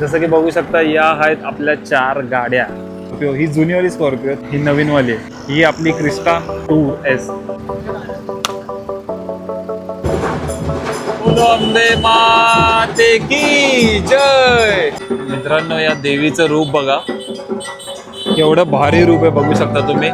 जसं की बघू शकता या आहेत आपल्या चार गाड्या. स्कॉर्पिओ ही जुनीवाली स्कॉर्पिओ ही नवीनवाली. आहे ही आपली क्रिस्टा टू एस. माते की जय. मित्रांनो या देवीचं रूप बघा. केवढं भारी रूप आहे बघू शकता तुम्ही.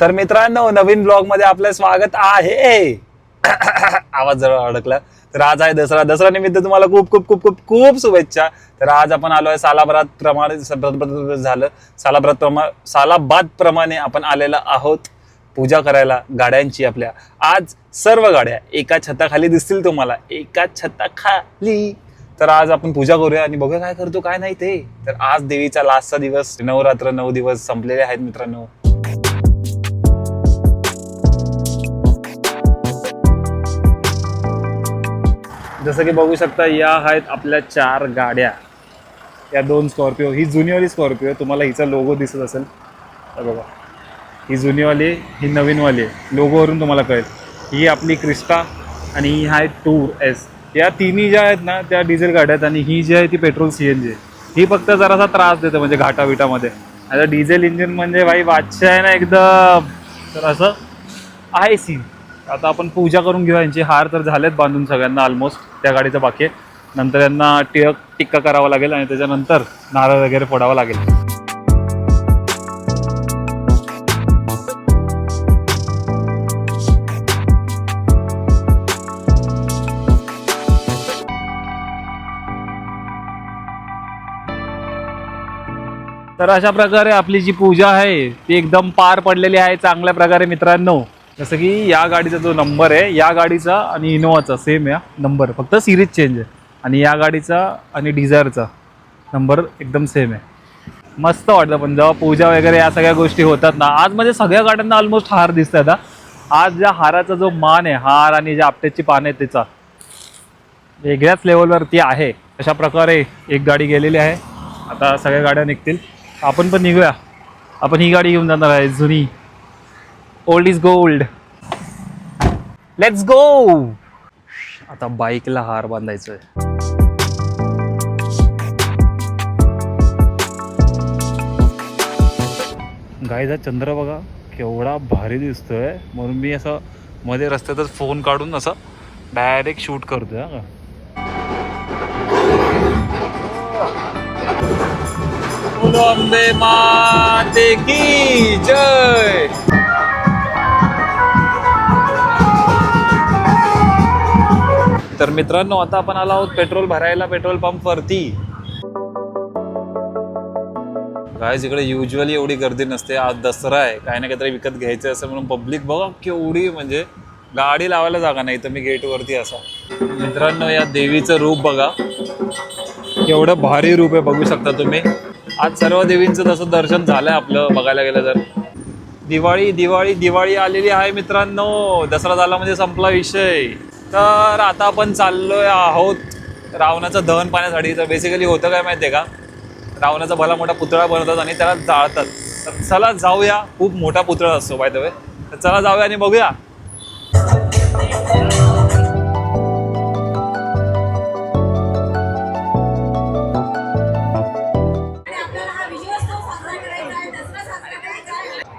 तर मित्रांनो नवीन ब्लॉगमध्ये आपलं स्वागत आहे. आवाज जरा अडकला. तर आज आहे दसरा. दसरा निमित्त तुम्हाला खूप खूप खूप खूप खूप शुभेच्छा. तर आज आपण आलो आहे सालाभरात प्रमाणे झालं. सालाभरात प्रमा सालाबाद प्रमाणे आपण आलेला आहोत पूजा करायला गाड्यांची आपल्या. आज सर्व गाड्या एका छताखाली दिसतील तुम्हाला. एका छताखाली. तर आज आपण पूजा करूया आणि बघूया काय करतो काय नाही ते. तर आज देवीचा लास्टचा दिवस. नवरात्र नऊ दिवस संपलेले आहेत मित्रांनो. जसं की बघू शकता या आहेत आपल्या चार गाड्या. या दोन स्कॉर्पिओ ही जुनीवाली स्कॉर्पिओ तुम्हाला हिचा लोगो दिसत असेल. तर बघा. ही जुनीवाली ही नवीनवाली आहे. लोगोवरून तुम्हाला कळेल. ही आपली क्रिस्टा आणि ही आहे टूर एस या तिन्ही ज्या आहेत ना त्या डिझेल गाड्या आहेत आणि ही जी आहे ती पेट्रोल सी एन जी आहे. ही फक्त जरासा त्रास देते म्हणजे घाटा विटामध्ये आता डिझेल इंजिन म्हणजे भाई बादशाह आहे ना एकदम. तर असं आहे सीन आता आपण पूजा करून घेऊया. यांचे हार तर झालेत बांधून सगळ्यांना ऑलमोस्ट त्या गाडीचं बाकी आहे. नंतर यांना टिळक टिक्का करावा लागेल आणि त्याच्यानंतर नारळ वगैरे फोडावा लागेल. तर अशा प्रकारे आपली जी पूजा आहे ती एकदम पार पडलेली आहे चांगल्या प्रकारे मित्रांनो. जसं की या गाडीचा जो नंबर आहे या गाडीचा आणि इनोवाचा सेम या नंबर. फक्त सिरीज चेंज आहे. आणि या गाडीचा आणि डिझायरचा नंबर एकदम सेम आहे. मस्त वाटलं पण जेव्हा पूजा वगैरे या सगळ्या गोष्टी होतात ना आज म्हणजे सगळ्या गाड्यांना ऑलमोस्ट हार दिसत आता. आज ज्या हाराचा जो मान आहे हार आणि ज्या आपट्याची पान आहे त्याचा वेगळ्याच लेवलवरती आहे. अशा प्रकारे एक गाडी गेलेली आहे. आता सगळ्या गाड्या निघतील. आपण पण निघूया. आपण ही गाडी घेऊन जाणार आहे जुनी. Old is gold let's go आता बाईकला हार बांधायचा आहे गायचा चंद्र बघा केवढा भारी दिसतोय. म्हणून मी असं मध्ये रस्त्यातच फोन काढून असं डायरेक्ट शूट करतोय हा का? तर मित्रांनो आता आपण आलो आहोत पेट्रोल भरायला पेट्रोल पंप वरती. काय इकडे युजली एवढी गर्दी नसते. आज दसरा आहे. काही ना काहीतरी विकत घ्यायचं असं म्हणून पब्लिक बघा केवढी म्हणजे गाडी लावायला जागा नाही. तर मी गेट वरती असा. मित्रांनो या देवीचं रूप बघा. केवढं भारी रूप आहे बघू शकता तुम्ही. आज सर्व देवींचं तसं दर्शन झालंय आपलं बघायला गेलं तर. दिवाळी दिवाळी दिवाळी आलेली आहे मित्रांनो. दसरा झाला म्हणजे संपला विषय. तर आता आपण चाललोय आहोत रावणाचं दहन पाण्यासाठी. तर बेसिकली होतं काय माहिती आहे का? रावणाचा भला मोठा पुतळा बनवतात आणि त्याला जाळतात. तर चला जाऊया. खूप मोठा पुतळा असतो बाय द वे तर चला जाऊया आणि बघूया.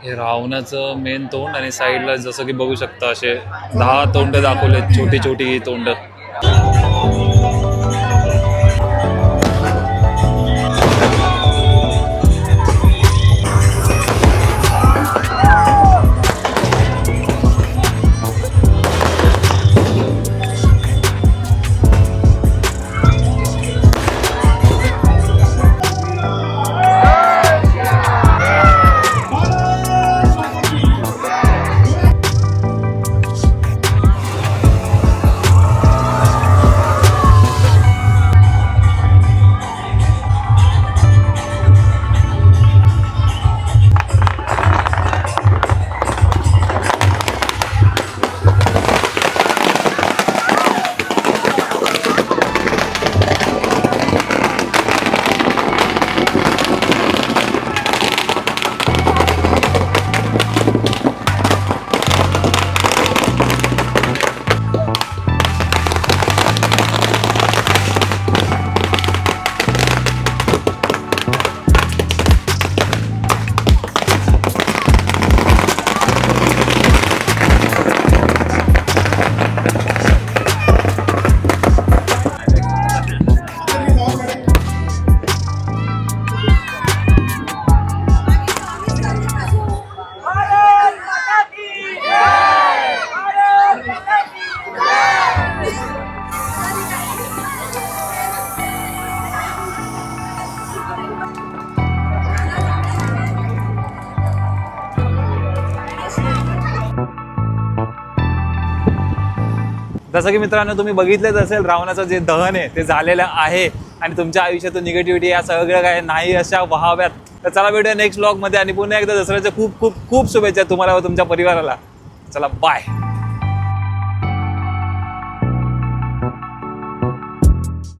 हे रावणाचं मेन तोंड आणि साईडला जसं की बघू शकता असे दहा तोंड दाखवलेत छोटी छोटी तोंड. जसं की मित्रांनो तुम्ही बघितलेच असेल रावणाचं जे दहन आहे ते झालेलं आहे. आणि तुमच्या आयुष्यातून निगेटिव्हिटी या सगळं काय नाही अशा व्हाव्यात. तर चला भेटूया नेक्स्ट ब्लॉगमध्ये आणि पुन्हा एकदा दसऱ्याच्या खूप खूप खूप शुभेच्छा तुम्हाला व तुमच्या परिवाराला. चला बाय